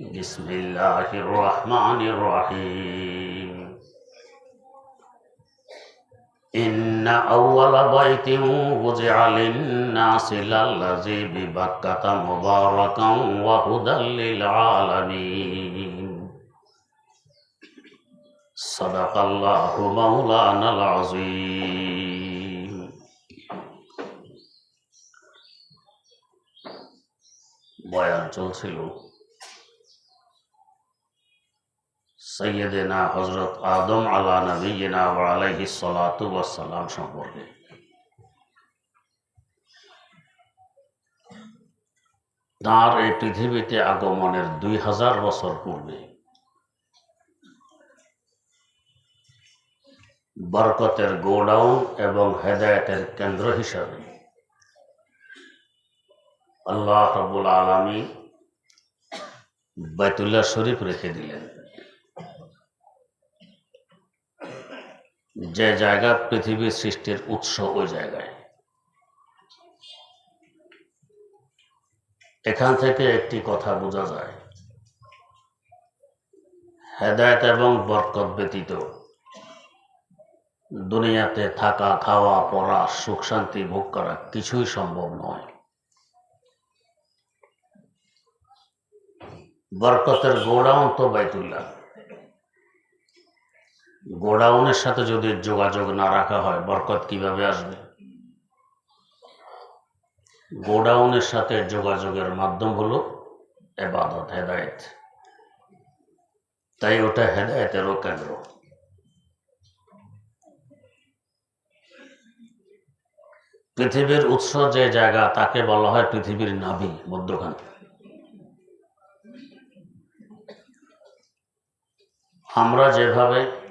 بسم الله الرحمن الرحيم إن أول بيت وضع للناس للذي ببكة مباركا وهدى للعالمين صدق الله مولانا العظيم বয়ান চলছিল সৈয়দেনা হজরত আদম আলা নবীনা আলাইহি সালাতু ওয়াসসালাম সম্পর্কে। তার এই পৃথিবীতে আগমনের দুই হাজার বছর পূর্বে বরকতের গোডাউন এবং হেদায়তের কেন্দ্র হিসাবে আল্লাহ রবুল আলমী বাইতুল্লাহ শরীফ রেখে দিলেন। যে জায়গা পৃথিবীর সৃষ্টির উৎস ওই জায়গায়। এখান থেকে একটি কথা বোঝা যায়। হেদায়ত এবং বরকত ব্যতীত দুনিয়াতে থাকা, খাওয়া, পড়া, সুখ, শান্তি ভোগ করা কিছুই সম্ভব নয়। বরকতের গোডাউন তো বাইতুল্লাহ। গোডাউনের সাথে যদি যোগাযোগ না রাখা হয়, বরকত কীভাবে আসবে? গোডাউনের সাথে যোগাযোগের মাধ্যম হলো এবাদত, হেদায়েত। তাই ওটা হেদায়েতেরও কেন্দ্র। পৃথিবীর উৎস যে জায়গা, তাকে বলা হয় পৃথিবীর নাভি, মধ্যখান। আমরা যেভাবে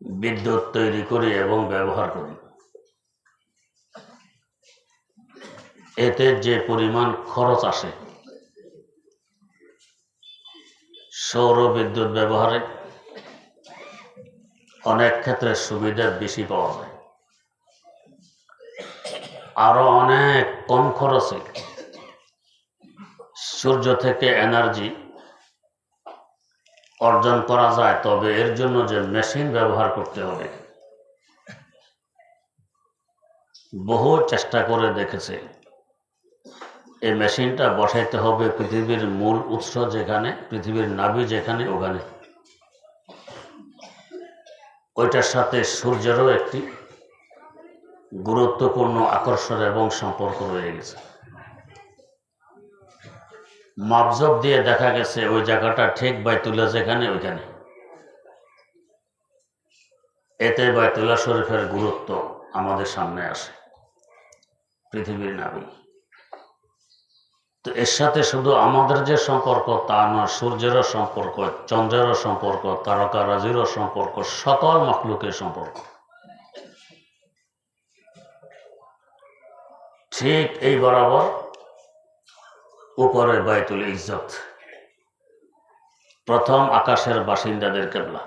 বিদ্যুৎ তৈরি করি এবং ব্যবহার করি। এতে যে পরিমাণ খরচ আসে, সৌর বিদ্যুৎ ব্যবহারে অনেক ক্ষেত্রে সুবিধা বেশি পাওয়া যায়। আরও অনেক কম খরচে সূর্য থেকে এনার্জি অর্জন করা যায়, তবে এর জন্য যে মেশিন ব্যবহার করতে হবে। বহু চেষ্টা করে দেখেছে। এই মেশিনটা বসাইতে হবে পৃথিবীর মূল উৎস যেখানে, পৃথিবীর নাভি যেখানে, ওখানে। ওইটার সাথে সূর্যেরও একটি গুরুত্বপূর্ণ আকর্ষণ এবং সম্পর্ক রয়ে গেছে। মাপজব দিয়ে দেখা গেছে, ওই জায়গাটা ঠিক বাইতুল্লাহ যেখানে, ওইখানে। এতে বাইতুল্লাহ শরীফের গুরুত্ব আমাদের সামনে আসে, পৃথিবীর নাবি তো এর সাথে শুধু আমাদের যে সম্পর্ক তা নয় সূর্যেরও সম্পর্ক চন্দ্রেরও সম্পর্ক তারকারাজিরও সম্পর্ক, সকল মখলুকের সম্পর্ক। ঠিক এই বরাবর উপরে বাইতুল ইজ্জত। প্রথম আকাশের বাসিন্দাদের কেবলা।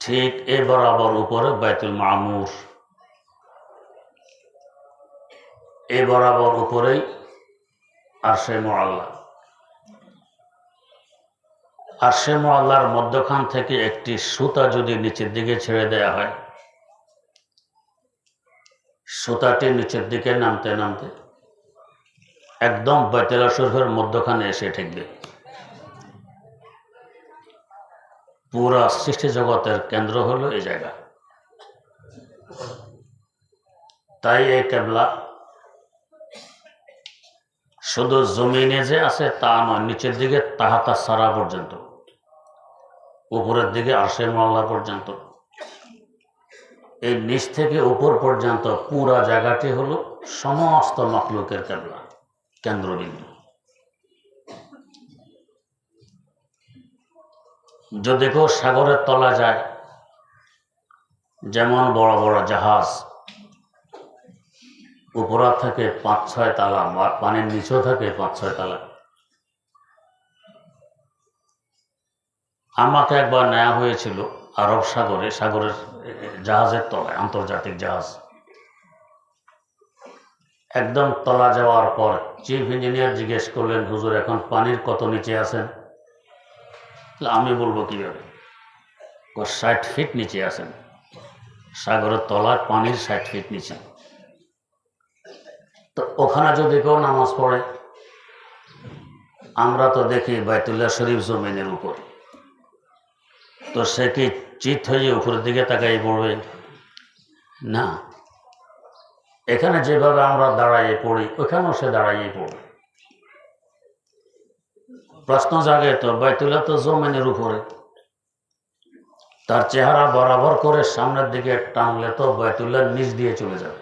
ঠিক এ বরাবর উপরে বাইতুল মামুর। এ বরাবর উপরেই আরশে মোয়াল্লা আরশে মোয়াল্লার মধ্যখান থেকে একটি সুতা যদি নিচের দিকে ছেড়ে দেয়া হয়, সুতাটি নিচের দিকে নামতে নামতে একদম বেতেলা শরীফের মধ্যখানে এসে ঠেকবে। পুরা সৃষ্টি জগতের কেন্দ্র হলো এই জায়গা। তাই এই কেবলা শুধু জমিনে যে আছে তা নয়, নিচের দিকে তাহাতা সারা পর্যন্ত, উপরের দিকে আসে মহল্লা পর্যন্ত। এই নিচ থেকে উপর পর্যন্ত পুরা জায়গাটি হলো সমস্ত মখলুকের কেবলা। কেন্দ্রবিন্দু। যদি কেউ সাগরের তলা যায়, যেমন বড় বড় জাহাজ। উপরা থেকে পাঁচ ছয় তালা পানির নিচেও থাকে পাঁচ ছয় তালা। আমাকে একবার নেওয়া হয়েছিল আরব সাগরে, সাগরের জাহাজের তলায়, আন্তর্জাতিক জাহাজ। একদম তলা যাওয়ার পর চিফ ইঞ্জিনিয়ার জিজ্ঞেস করলেন, হুজুর, এখন পানির কত নিচে আছেন? আমি বলব কীভাবে? ষাট ফিট নিচে আছেন। সাগরের তলায় পানির ষাট ফিট নিচে। তো ওখানে যদি কেউ নামাজ পড়ে, আমরা তো দেখি বাইতুল্লাহ শরীফ জমিনের উপর। তো সে কি চিত হয়ে উপরের দিকে তাকাই পড়বে? না। এখানে যেভাবে আমরা দাঁড়াইয়ে পড়ি, ওখানেও সে দাঁড়াইয়ে পড়বে প্রশ্ন জাগে তো, বাইতুল্লাহ তো জমিনের উপরে। তার চেহারা বরাবর করে সামনের দিকে টানলে তো বাইতুল্লাহ নিচ দিয়ে চলে যাবে।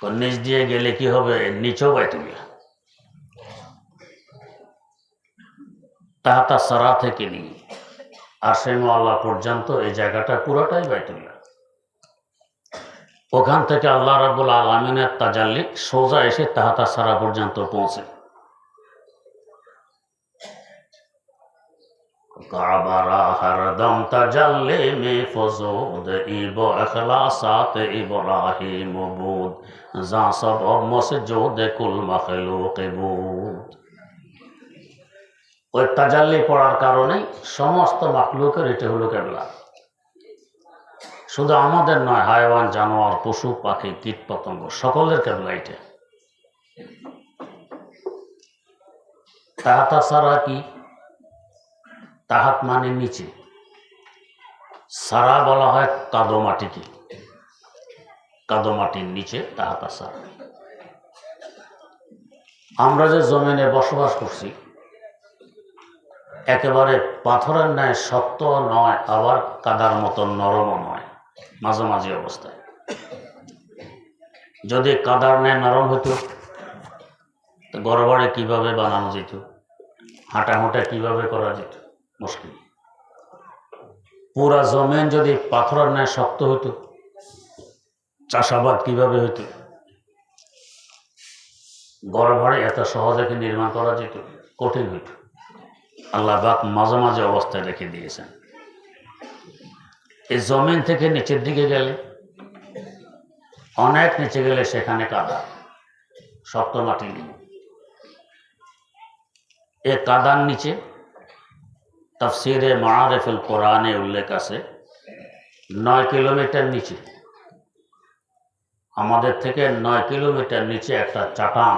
তো নিচ দিয়ে গেলে কি হবে? নিচেও বাইতুল্লাহ। তাহাতা সারা থেকে নিয়ে আসেম আল্লাহ পর্যন্ত এই জায়গাটা পুরোটাই বাইতুল্লাহ। ওখান থেকে আল্লাহ রাবুল আলমিনের তাজাল্লিক সোজা এসে তাহাতা সারা পর্যন্ত পৌঁছে। ওই তাজাল্লি পড়ার কারণে সমস্ত মাকলুকের এটা হলো কেবলা। শুধু আমাদের নয়, হায়ওয়ান, জানোয়ার, পশু, পাখি, কীট পতঙ্গ সকলের কেবলা এটা তাহাতা সারা কি? তাহাত মানে নিচে। সারা বলা হয় কাদো মাটিকে। কাদো মাটির নিচে তাহাতা সারা। আমরা যে জমিনে বসবাস করছি, একেবারে পাথরের ন্যায় শক্ত নয়, আবার কাদার মতো নরমও নয়। মাঝামাঝি অবস্থায় যদি কাদার ন্যায় নরম হতো, তো গড়বাড়ে কীভাবে বানানো যেত? হাঁটাহুঁটা কীভাবে করা যেত? মুশকিল। পুরা জমিন যদি পাথরের ন্যায় শক্ত হতো, চাষাবাদ কীভাবে হতো? গড়বাড়ে এত সহজে নির্মাণ করা যেত? কঠিন হইত। আল্লাহ মাঝে মাঝে অবস্থায় রেখে দিয়েছেন। এই জমিন থেকে নিচের দিকে গেলে, অনেক নিচে গেলে সেখানে কাদা, শক্ত মাটি নেই। এ কাদার নিচে তফসিরে মারেফুল কোরআনে উল্লেখ আছে, নয় কিলোমিটার নিচে, আমাদের থেকে নয় কিলোমিটার নিচে একটা চাটান,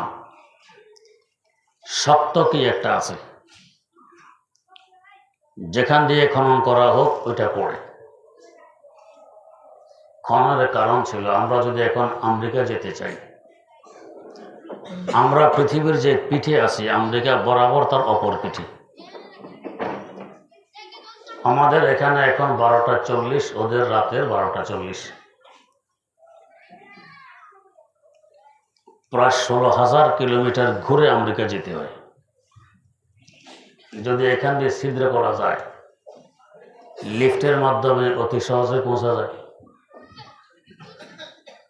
শক্ত কি একটা আছে, যেখান দিয়ে খনন করা হোক, ওইটা পড়ে। খননের কারণ ছিল, আমরা যদি এখন আমেরিকা যেতে চাই, আমরা পৃথিবীর যে পিঠে আছি, আমেরিকা বরাবর তার অপর পিঠে। আমাদের এখানে এখন বারোটা চল্লিশ, ওদের রাতের বারোটা চল্লিশ। প্রায় ষোলো হাজার কিলোমিটার ঘুরে আমেরিকা যেতে হয়। যদি এখান দিয়ে ছিদ্র করা যায়, লিফটের মাধ্যমে অতি সহজে পৌঁছা যায়।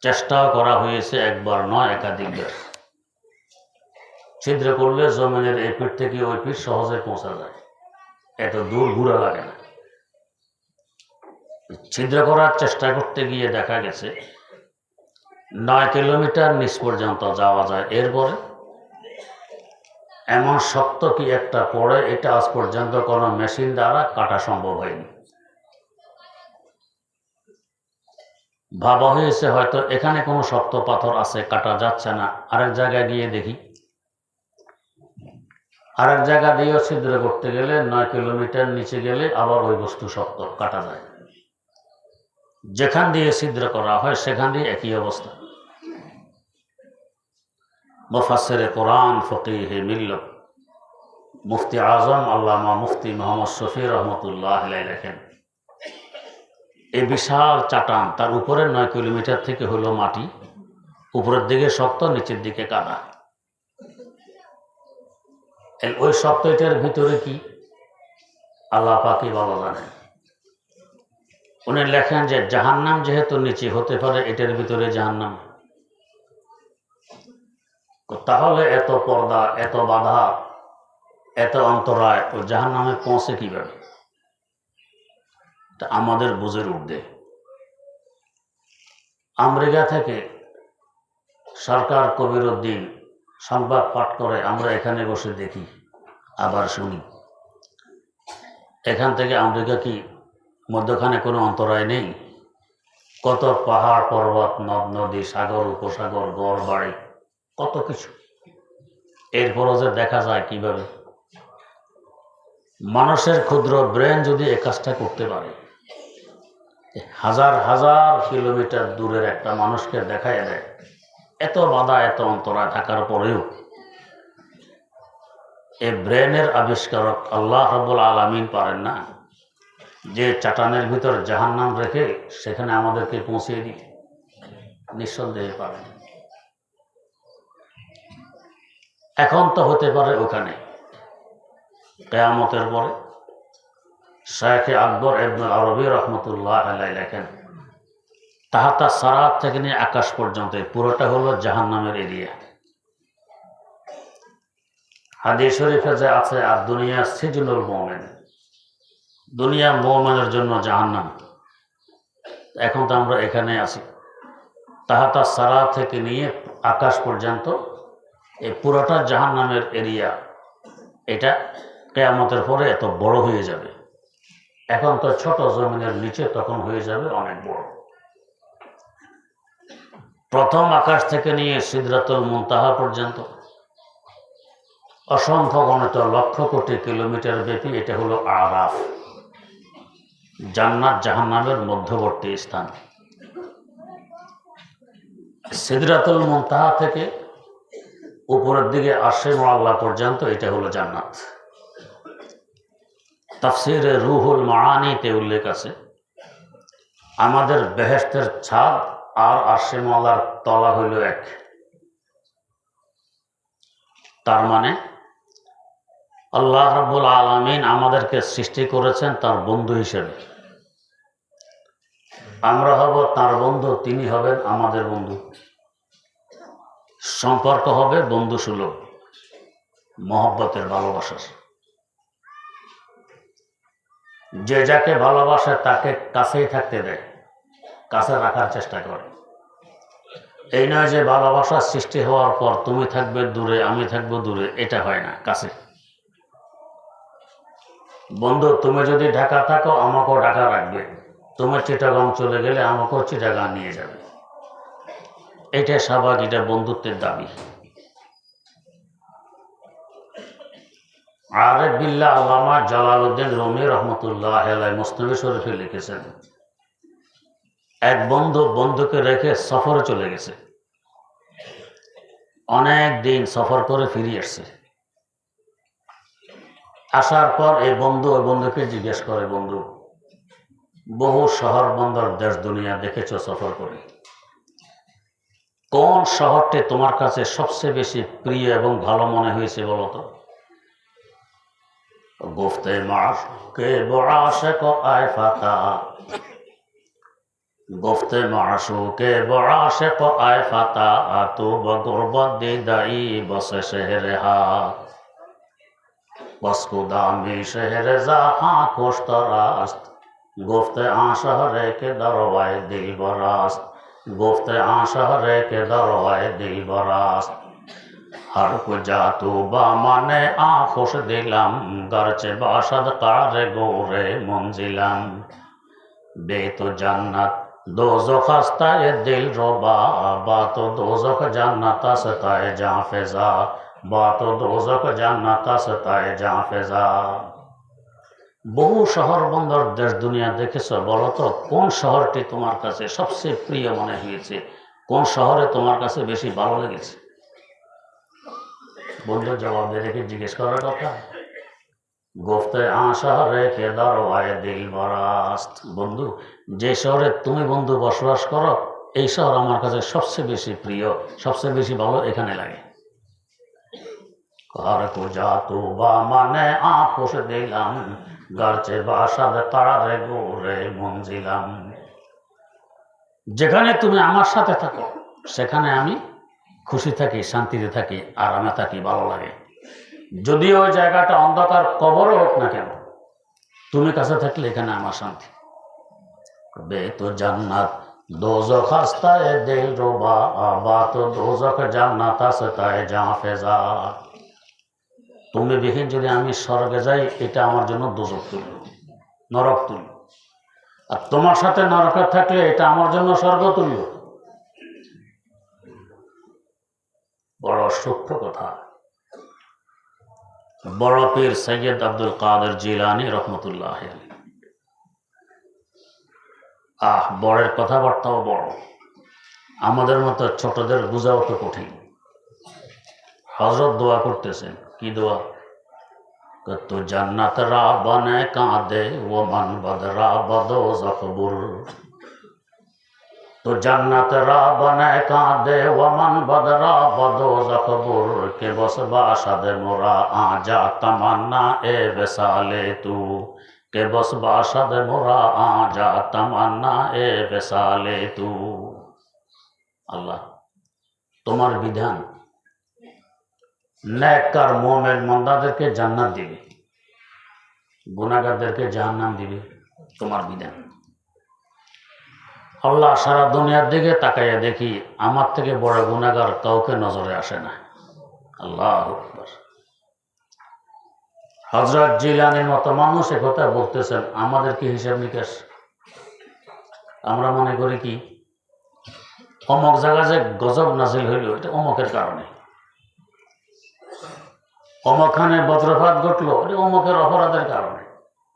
চেষ্টাও করা হয়েছে একবার নয়, একাধিকবার। ছিদ্র করলে জমিনের এই পিঠ থেকে ওই পিঠ সহজে পৌঁছা যায়। এত দূর ঘুরা লাগে না। ছিদ্র করার চেষ্টা করতে গিয়ে দেখা গেছে, নয় কিলোমিটার নিচ পর্যন্ত যাওয়া যায়। এরপরে এমন শক্ত কি একটা পড়ে, এটা আজ পর্যন্ত কোনো মেশিন দ্বারা কাটা সম্ভব হয়নি। ভাবা হয়েছে হয়তো এখানে কোনো শক্ত পাথর আছে, কাটা যাচ্ছে না। আরেক জায়গায় গিয়ে দেখি। আরেক জায়গা দিয়েও ছিদ্র করতে গেলে নয় কিলোমিটার নিচে গেলে আবার ওই বস্তু শক্ত, কাটা যায়। যেখান দিয়ে ছিদ্র করা হয়, সেখান দিয়ে একই অবস্থা। মুফাসের কোরআন, ফকিহে মিল্ল মুফতি আজম আল্লামা মুফতি মোহাম্মদ শফি রহমতুল্লাহ লেখেন। এই বিশাল চাটান, তার উপরে নয় কিলোমিটার থেকে হলো মাটি, উপরের দিকে শক্ত, নিচের দিকে কাদা। ওই শক্ত এটার ভিতরে কি? আল্লাহ পাকি ভালো জানেন। উনি লেখেন যে জাহান্নাম যেহেতু নিচে হতে পারে, এটার ভিতরে জাহান্নাম। তাহলে এত পর্দা, এত বাধা, এত অন্তরায়, ও জাহান নামে পৌঁছে কীভাবে? আমাদের বুঝের উঠবে আমেরিকা থেকে সরকার কবির উদ্দিন সংবাদ পাঠ করে, আমরা এখানে বসে দেখি, আবার শুনি। এখান থেকে আমেরিকা কি মধ্যখানে কোনো অন্তরায় নেই? কত পাহাড়, পর্বত, নদ, নদী, সাগর, উপসাগর, গড়, বাড়ি, কত কিছু। এরপরও যে দেখা যায় কীভাবে। মানুষের ক্ষুদ্র ব্রেন যদি এ কাজটা করতে পারে হাজার হাজার কিলোমিটার দূরের একটা মানুষকে দেখায় দেয়। এত বাধা, এত অন্তরা থাকার পরেও। এ ব্রেনের আবিষ্কারক আল্লাহ রব্বুল আলমিন পারেন না যে চাটানের ভিতর জাহান্নাম রেখে সেখানে আমাদেরকে পৌঁছিয়ে দিতে। নিঃসন্দেহে পারেন। এখন তো হতে পারে ওখানে। কেয়ামতের পরে শায়েখে আকবর এবনুল আরবি রহমতুল্লাহ আলাই লেখেন, তাহাতা সারাত থেকে নিয়ে আকাশ পর্যন্ত পুরোটা হলো জাহান নামের এরিয়া। হাদিস শরীফে যে আছে, আর দুনিয়া সিজনুল মোমেন। দুনিয়া মোমেনের জন্য জাহান্নাম। এখন তো আমরা এখানে আছি। তাহাতা সারা থেকে নিয়ে আকাশ পর্যন্ত এই পুরোটা জাহান নামের এরিয়া, এটা কেয়ামতের পরে এত বড় হয়ে যাবে। এখন তো ছোট জমিনের নিচে তখন হয়ে যাবে অনেক বড়। প্রথম আকাশ থেকে নিয়ে সিদ্ধাতুল মুনতাহা পর্যন্ত। অসংখ্য গণিত লক্ষ কোটি কিলোমিটার ব্যাপী এটা হলো আরাফ। জান্নাত জাহান্নামের মধ্যবর্তী স্থান। সিদরাতুল মুনতাহা থেকে উপরের দিকে আসে আল্লাহ পর্যন্ত এটা হলো জান্নাত। তাফসিরে রুহুল মারানিতে উল্লেখ আছে, আমাদের বেহেস্তের ছাদ আর আশে মালার তলা হইল এক। তার মানে আল্লাহ রাব্বুল আলমিন আমাদেরকে সৃষ্টি করেছেন তার বন্ধু হিসেবে। আমরা হব তার বন্ধু, তিনি হবেন আমাদের বন্ধু। সম্পর্ক হবে বন্ধু সুলভ মহব্বতের ভালোবাসার। যে যাকে ভালোবাসে তাকে কাছেই থাকতে দেয়, কাছে রাখার চেষ্টা করে। এই নয় যে ভালোবাসার সৃষ্টি হওয়ার পর তুমি থাকবে দূরে, আমি থাকব দূরে, এটা হয় না, কাছে। বন্ধু, তুমি যদি ঢাকা থাকো, আমাকেও ঢাকা রাখবে। তোমার চিটাগাং চলে গেলে আমাকেও চিটাগাং নিয়ে যাবে। এটা স্বাভাবিক, এটা বন্ধুত্বের দাবি। আরেফ বিল্লাহ আল্লামা জালালউদ্দিন রমি রহমতুল্লাহ আলাই শরীফে লিখেছেন, এক বন্ধু বন্ধুকে রেখে সফরে চলে গেছে। অনেক দিন সফর করে ফিরে আসছে। আসার পর এই বন্ধু ওই বন্ধুকে জিজ্ঞেস করে, বন্ধু, বহু শহর বন্দর দেশ দুনিয়া দেখেছ সফর করে। কোন শহরটি তোমার কাছে সবচেয়ে বেশি প্রিয় এবং ভালো মনে হয়েছে বলো گفتے معاش کے بعاشق آئے فتح گفتے معاشو کے بعاشق آئے فتح تو بغربت دیدائی بس شہر ہا بس کدامی شہر زہاں خوش تراست گفتے آن شہرے کے دروائے دل براست گفتے آن شہرے کے دروائے دل براست হর মানে দিলাম গরচে বাসাদ কারে মঞ্জিলাম বে তো জান্নাত দোজো খাস্তায় দিল রোবা দোজক জান্নাত আসতায় ফেজা দোজক জান্নাত আসতায় ফেজা। বহু শহর বন্দর দেশ দুনিয়া দেখেছ, বলো তো, কোন শহরটি তোমার কাছে সবচেয়ে প্রিয় মনে হয়েছে? কোন শহরে তোমার কাছে বেশি ভালো লেগেছে? বন্ধু জবাব দিয়ে রেখে জিজ্ঞেস করার কথা। গোফতে আশা রেখে দরওয়ায় দিল বরাস্ত বন্ধু, যে শহরে তুমি বন্ধু বসবাস করো, এই শহর আমার কাছে সবচেয়ে বেশি প্রিয়, সবচেয়ে বেশি ভালো এখানে লাগে। ঘর কো যা তো বা মানে আঁখোশ দিলাম গারচে বাসাদ তারারে গোরে মঞ্জিলাম যেখানে তুমি আমার সাথে থাকো, সেখানে আমি খুশি থাকি, শান্তিতে থাকি, আরামে থাকি, ভালো লাগে। যদিও ওই জায়গাটা অন্ধকার, কবরও হোক না কেন, তুমি কাছে থাকলে এখানে আমার শান্তি। বে তো জান্নাত দোজখ হাস্তায় দিল রোবা, আবা তো দোজখ জান্নাত আসতায় জা ফেজা। তুমি বিহীন যদি আমি স্বর্গে যাই, এটা আমার জন্য দোজক তুল্য, নরক তুল্য। আর তোমার সাথে নরকে থাকলে এটা আমার জন্য স্বর্গ তুল্য। বড় সূক্ষ্ম কথা। বড় পীর সৈয়দ আব্দুল কাদের জিলানি রহমতুল্লাহ। আহ বড়ের কথাবার্তাও বড়। আমাদের মতো ছোটদের বোঝাও তো কঠিন। হজরত দোয়া করতেছেন, কি দোয়া? তো জান্নাত রা বনে কাঁদে ও মন বদরা বদো জখবুর তো জান্নাত রা বনে কাঁদে, ওমন বদরা বদো জখবুর কে বসবা সাদে মোরা আ যা তামান্না এ বেসালে তু। কে বসবা সাদে মোরা আ যা তামান্না এ বেসালে তু। আল্লাহ, তোমার বিধান, নেককার মোমের মন্দাদেরকে জান্নাত দিবে গুনাগারদেরকে জাহান্নাম দিবে, তোমার বিধান। আল্লাহ সারা দুনিয়ার দিকে তাকাইয়া দেখি আমার থেকে বড় গুণাগার কাউকে নজরে আসে না। আল্লাহ হজরত জিলানির মতো মানুষ কথা বলতেছেন, আমাদের কি হিসাব নিকাশ? আমরা মনে করি কি, অমক জায়গা যে গজব নাজিল হইল, এটা অমকের কারণে। অমকখানে বজ্রপাত ঘটলো, এটা অমকের অপরাধের কারণে।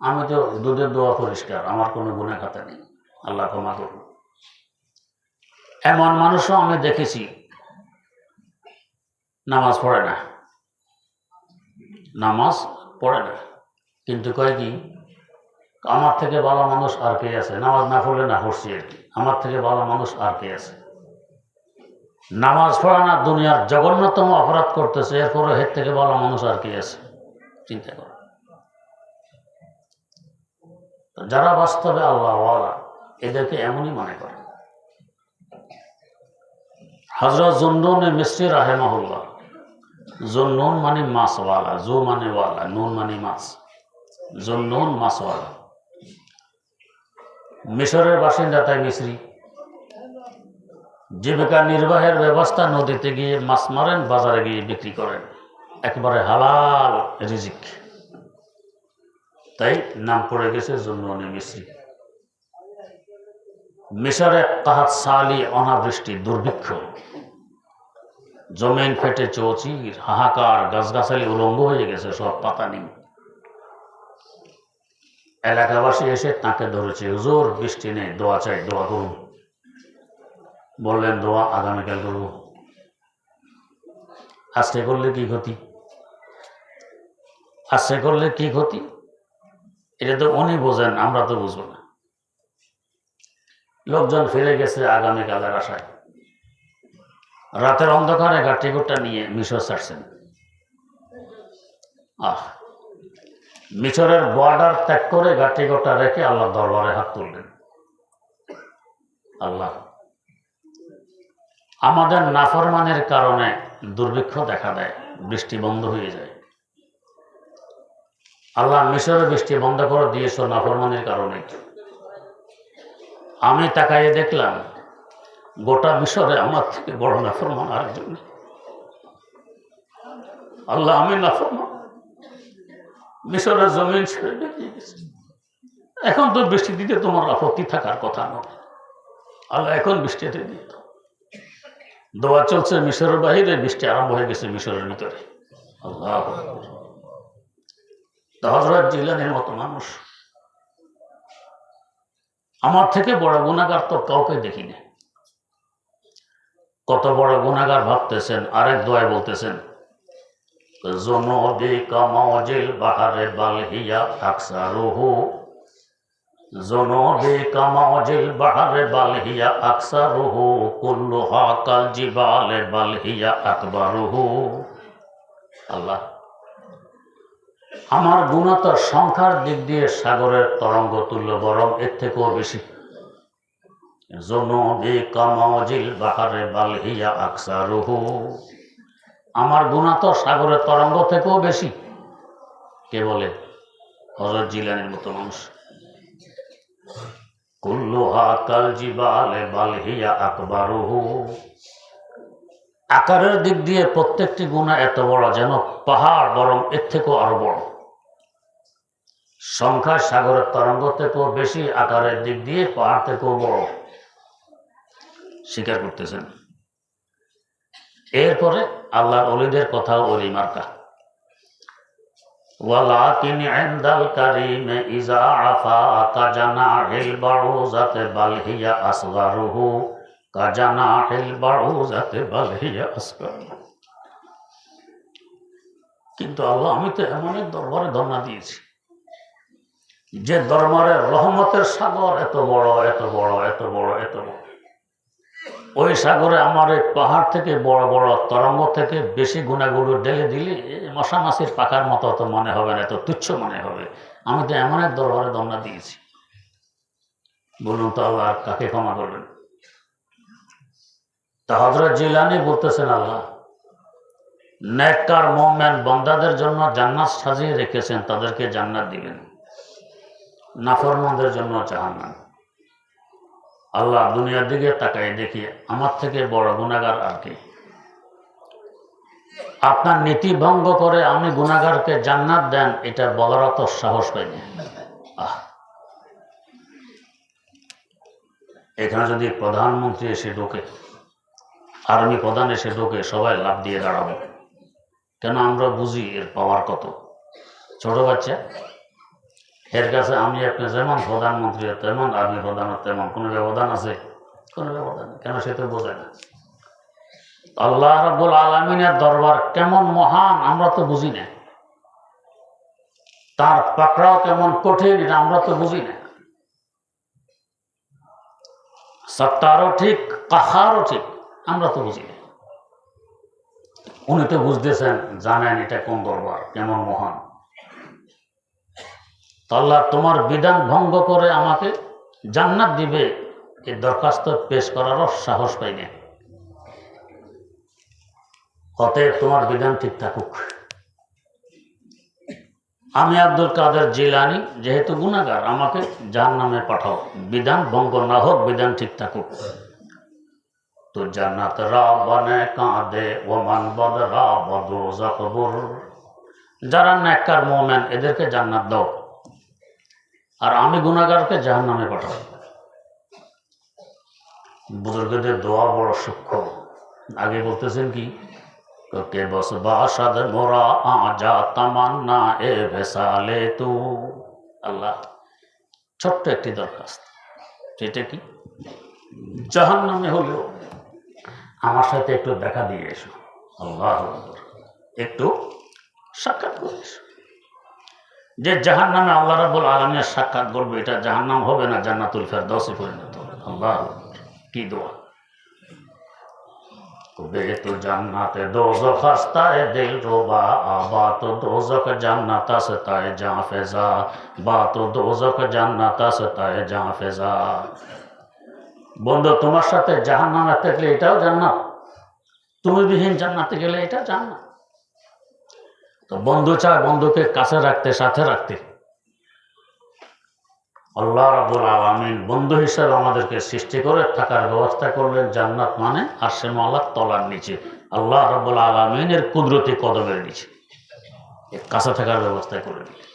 আমি তো দুধের দোয়া পরিষ্কার, আমার কোনো গুণা খাতা নেই। আল্লাহ ক্ষমা করুন। এমন মানুষও আমি দেখেছি। নামাজ পড়ে না। নামাজ পড়ে না। কিন্তু কয় কি, আমার থেকে ভালো মানুষ আর কে আছে? নামাজ না পড়লে না পড়ছি আর কি। আমার থেকে ভালো মানুষ আর কে আছে? নামাজ পড়া না, দুনিয়ার জঘন্যতম অপরাধ করতেছে এরপরে হের থেকে ভালো মানুষ আর কে আছে? চিন্তা কর। যারা বাস্তবে আল্লাহওয়ালা, এদেরকে এমনই মনে করে। হজরত জুন্নুন মিস্ত্রি রাহেমাহুল্লাহ। জুন্নুন মানে মাছওয়ালা, জু মানে ওয়ালা, নুন মানে মাছ। জুন্নুন মাছওয়ালা। মিশরের বাসিন্দা তাই মিশ্রি জীবিকা নির্বাহের ব্যবস্থা নদীতে গিয়ে মাছ মারেন, বাজারে গিয়ে বিক্রি করেন। একেবারে হালাল রিজিক। তাই নাম পড়ে গেছে জুন্নুনি মিশ্রি মিশরে কাহাত সালি অনাবৃষ্টি, দুর্ভিক্ষ। জমিন ফেটে চৌচির হাহাকার, গাছগাছালি উলঙ্গ হয়ে গেছে সব পাতা নেই এলাকাবাসী এসে তাকে ধরেছে, হুজুর, বৃষ্টি নেই, দোয়া চাই, দোয়া করুন। বললেন, দোয়া আগামীকাল করব। আজকে করলে কি ক্ষতি? আজকে করলে কি ক্ষতি? এটা তো উনি বোঝেন, আমরা তো বুঝব না। লোকজন ফিরে গেছে আগামীকালের আশায়। রাতের অন্ধকারে গাটিগুটটা নিয়ে মিশর ছাড়ছেন। আহ, মিশরের বর্ডার ত্যাগ করে গাটিগোটা রেখে আল্লাহ দরবারে হাত তুললেন। আল্লাহ, আমাদের নাফরমানের কারণে দুর্ভিক্ষ দেখা দেয়, বৃষ্টি বন্ধ হয়ে যায়। আল্লাহ মিশরে বৃষ্টি বন্ধ করে দিয়েছ নাফরমানের কারণে। আমি তাকাইয়ে দেখলাম গোটা মিশরে আমার থেকে বড় নাফরমান আরেকজন। আল্লাহ, আমি নাফরমান। মিশরের জমিন ছেড়ে গেছে। এখন তো বৃষ্টি দিতে তোমার আপত্তি থাকার কথা নয়। আল্লাহ, এখন বৃষ্টিতে দিত দোয়া চলছে মিশরের বাহিরে, বৃষ্টি আরম্ভ হয়ে গেছে মিশরের ভিতরে। আল্লাহ। হজরত জিলানের মতো মানুষ। আমার থেকে বড় গুণাগার তো কাউকে দেখিনি কত বড় গুণাগার ভাবতেছেন, আরেক দোয়ায় বলতেছেন, জনবি কামাজিল বাহারে বালহিয়া আকসারুহু, জনবি কামাজিল বাহারে বালহিয়া আকসারুহু, কুল্লুহা কাল জিবালে বালহিয়া আকবারুহু। আল্লাহ, আমার গুণাতর সংখ্যার দিক দিয়ে সাগরের তরঙ্গ তুল্য বরং এর থেকেও বেশি। আমার গুণা তো সাগরের তরঙ্গ থেকেও বেশি। কে বলে? হজরত জিলানির মতো মানুষ। কুল্লুহা কাল বালহিয়া আকবারুহু। আকারের দিক দিয়ে প্রত্যেকটি গুণা এত বড় যেন পাহাড় বরং এর থেকেও আরও বড়। সংখ্যা সাগরের তরঙ্গ থেকেও বেশি, আকারের দিক দিয়ে পাহাড় থেকেও বড়। স্বীকার করতেছেন। এরপরে আল্লাহর অলিদের কথা অলি মার্কা। ওয়ালাকিন ইনদাল কারিমে ইজা আফা কাজানা হিল বারুজাতে বালহিয়া আসগারুহু কাজানা হিল বারুজাতে বালহিয়া আসগারুহু। কিন্তু আল্লাহ, আমি তো এমন এক দরবারে ধর্ণা দিয়েছি। যে দরবারের রহমতের সাগর এত বড় এত বড় এত বড় এত বড়। ওই সাগরে আমার এই পাহাড় থেকে বড় বড় তরঙ্গ থেকে বেশি গুণাগুলো ঢেলে দিলে মশা মাছির পাখার মতো অত মনে হবে না, এত তুচ্ছ মনে হবে। আমি তো এমন এক দরবারে দমনা দিয়েছি। বলুন তো আল্লাহ কাকে ক্ষমা করবেন? তা হজরত জিলানি বলতেছেন, আল্লাহ, নেককার মোমেন বন্দাদের জন্য জান্নাত সাজিয়ে রেখেছেন, তাদেরকে জান্নাত দিবেন। নাফরমানদের জন্য জাহান্নাম। আল্লাহ দুনিয়ার দিকে তাকাই দেখি আমার থেকে বড় গুণাগার আর কি? আপনার নীতি ভঙ্গ করে আমি গুণাগারকে জান্নাত দেন, এটা বলার অত সাহস পাইনি এখানে যদি প্রধানমন্ত্রী এসে ঢোকে, আর্মি প্রধান এসে ঢোকে, সবাই লাভ দিয়ে দাঁড়াবে। কেন আমরা বুঝি এর পাওয়ার কত? ছোট বাচ্চা? এর কাছে আমি আপনি যেমন প্রধানমন্ত্রী, তেমন আর্মি প্রধান তেমন কোনো ব্যবধান আছে? কোনো ব্যবধান কেন সে তো বোঝে না? আল্লাহ রাবুল আলমিনের দরবার কেমন মহান, আমরা তো বুঝি না। তার পাকড়াও কেমন কঠিন, এটা আমরা তো বুঝি না। সত্তারও ঠিক কাহারও ঠিক, আমরা তো বুঝি না। উনি তো বুঝতেছেন, জানেন এটা কোন দরবার, কেমন মহান। আল্লাহ তোমার বিধান ভঙ্গ করে আমাকে জান্নাত দিবে। এই দরখাস্ত পেশ করারও সাহস পাই না অতএব তোমার বিধান ঠিক থাকুক। আমি আব্দুল কাদের জিলানি, যেহেতু গুণাগার আমাকে যার নামে পাঠাও। বিধান ভঙ্গ না হোক, বিধান ঠিক থাকুক। তো জান্নাত রা বনে কাঁদে, ওমান বদো জকবুর। যারা নেককার মোমেন, এদেরকে জান্নাত দাও। আর আমি গুণাগারকে জাহান নামে পাঠাবো। বুজুর্গদের দোয়া বড় সূক্ষ্ম। আগে বলতেছেন কি, কে বস বাসাদ মোরা আজা তামান্না এ ভেসালে তু। আল্লাহ, ছোট্ট একটি দরখাস্ত। সেটা কি? জাহান নামে হলেও আমার সাথে একটু দেখা দিয়ে এসো। আল্লাহ একটু সাক্ষাৎ করে এসো। যে জাহান নামে আল্লাহ রাবুল আলমের সাক্ষাৎ করবে, এটা জাহান নাম হবে না, জান্নাতুল ফেরদৌসে পরিণত আল্লাহ, কি দোয়া? ফেজা, বা ফেজা। বন্ধু, তোমার সাথে জাহান নামে থাকলে এটাও জান্নাত। তুমি বিহীন জান্নাতে গেলে এটা জান্নাত। তো বন্ধু চায় বন্ধুকে কাছে রাখতে, সাথে রাখতে। আল্লাহ রাবুল আলমিন বন্ধু হিসাবে আমাদেরকে সৃষ্টি করে থাকার ব্যবস্থা করলেন জান্নাত মানে আর সে মাল্লাহ তলার নিচে। আল্লাহ রাবুল আলমিনের কুদরতি কদমের নিচে। কাছে থাকার ব্যবস্থা করে দিলেন।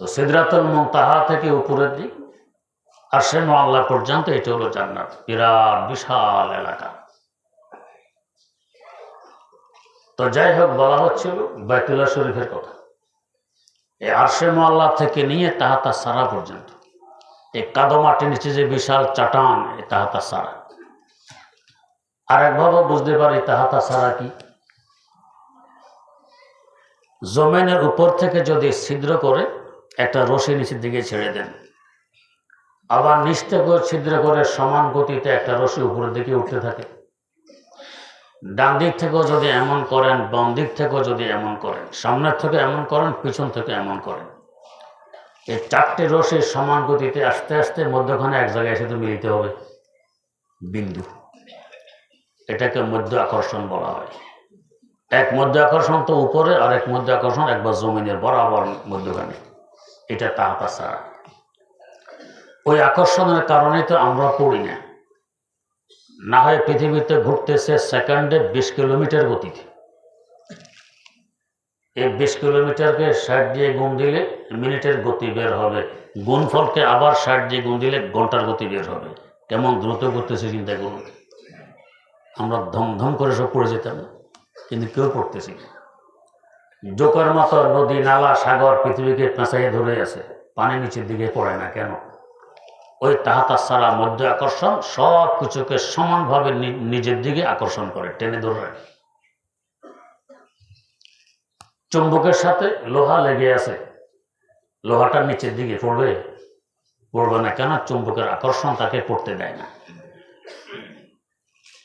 তো সিদরাতুল মুনতাহা থেকে উপরের দিক আর সে আল্লাহ পর্যন্ত এটা হলো জান্নাত। বিরাট, বিশাল এলাকা। তো যাই হোক বলা হচ্ছিল বাইতুল্লাহ শরীফের কথা। এই আরশে মোয়াল্লা থেকে নিয়ে তাহাতা সারা পর্যন্ত। এই কাদো মাটির নিচে যে বিশাল চাটান এ তাহাতা সারা। আর একভাবে বুঝতে পারি তাহাতা সারা কি? জমিনের উপর থেকে যদি ছিদ্র করে একটা রশি নিচের দিকে ছেড়ে দেন। আবার নিচ থেকেও ছিদ্র করে সমান গতিতে একটা রশি উপরের দিকে উঠতে থাকে। ডান দিক থেকেও যদি এমন করেন, বাম দিক থেকেও যদি এমন করেন, সামনের থেকে এমন করেন, পিছন থেকে এমন করেন। এই চারটে রশি সমান গতিতে আস্তে আস্তে মধ্যখানে এক জায়গায় এসে তো মিলিতে হবে। বিন্দু। এটাকে মধ্য আকর্ষণ বলা হয়। এক মধ্য আকর্ষণ তো উপরে, আর এক মধ্য আকর্ষণ একবার জমিনের বরাবর মধ্যখানে। এটা তাহাতা ছাড়া ওই আকর্ষণের কারণে তো আমরা পড়ি না। না হয় পৃথিবীতে ঘুরতেছে সেকেন্ডে বিশ কিলোমিটার গতিতে। এই বিশ কিলোমিটারকে ষাট দিয়ে গুণ দিলে মিনিটের গতি বের হবে। গুণফলকে আবার ষাট দিয়ে গুণ দিলে ঘণ্টার গতি বের হবে। কেমন দ্রুত ঘুরতেছে চিন্তা করুন। আমরা ধমধম করে সব পড়ে যেতাম, কিন্তু কেউ পড়তেছি জোকার মতো নদী, নালা, সাগর পৃথিবীকে পেঁচাইয়ে ধরে আছে। পানি নিচের দিকে পড়ে না কেন? ওই তাহাতা সারা মধ্য আকর্ষণ সব কিছুকে সমানভাবে নিজের দিকে আকর্ষণ করে, টেনে ধরে চুম্বকের সাথে লোহা লেগে আছে। লোহাটা নিচের দিকে পড়বে। পড়বে না কেন? চুম্বকের আকর্ষণ তাকে পড়তে দেয় না।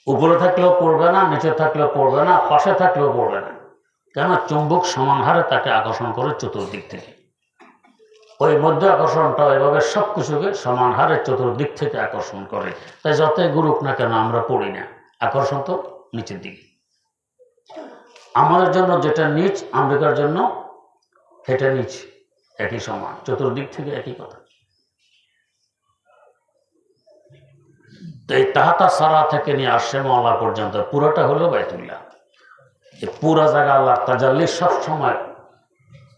উপরে থাকলেও পড়বে না, নিচে থাকলেও পড়বে না, পাশে থাকলেও পড়বে না। কেন? চুম্বক সমান হারে তাকে আকর্ষণ করে চতুর্দিক থেকে। ওই মধ্য আকর্ষণটা এভাবে সব কিছুকে সমান হারে চতুর্দিক থেকে আকর্ষণ করে। তাই যতই গুরুক না কেন আমরা পড়ি না। আকর্ষণ তো নিচের দিকে। আমাদের জন্য যেটা নিচ, আমেরিকার জন্য সেটা নিচ। একই সমান, চতুর্দিক থেকে একই কথা। এই তাহাতা সারা থেকে নিয়ে আসছে মাল্লা পর্যন্ত, পুরোটা হলো বাইতুল্লাহ। পুরা জায়গা আল্লাহ তাজাল্লি সব সময়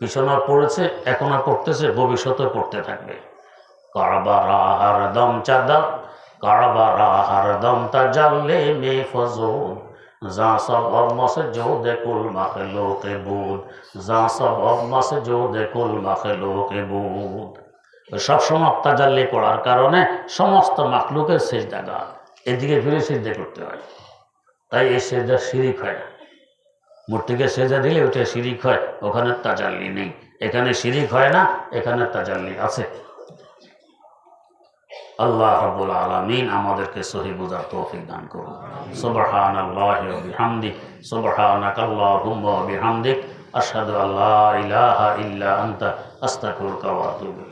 পিছনে পড়েছে, এখনও পড়তেছে, ভবিষ্যতে পড়তে থাকবে। কারবারা হারদম চাদা কারবারা হারদম তাজাল্লে মে ফজুল যা সব মাসে জো দেখুল মাখে লোকে বুধ যা সব মাসে জো দেখুল মাখে লোকে বুধ সবসময় তাজাল্লি পড়ার কারণে সমস্ত মাখলুকের সেজদাগা এদিকে ফিরে সেজদা করতে হয়। তাই এই সেজদা শিরিক হয় না। মূর্তিকে সেজা দিলে ওটা শিরিক হয়, ওখানে তাজাল্লি নেই। এখানে শিরিক হয় না, এখানে তাজাল্লি আছে। আল্লাহ রাব্বুল আলামিন আমাদেরকে সহি বুঝার তৌফিক দান করুন। সুবহানাল্লাহি ওয়া বিহামদি সুবহানাকা আল্লাহুম্মা ওয়া বিহামদিক আশহাদু আল্লা ইলাহা ইল্লা আনতা আস্তাগফিরুকা ওয়া আতুবু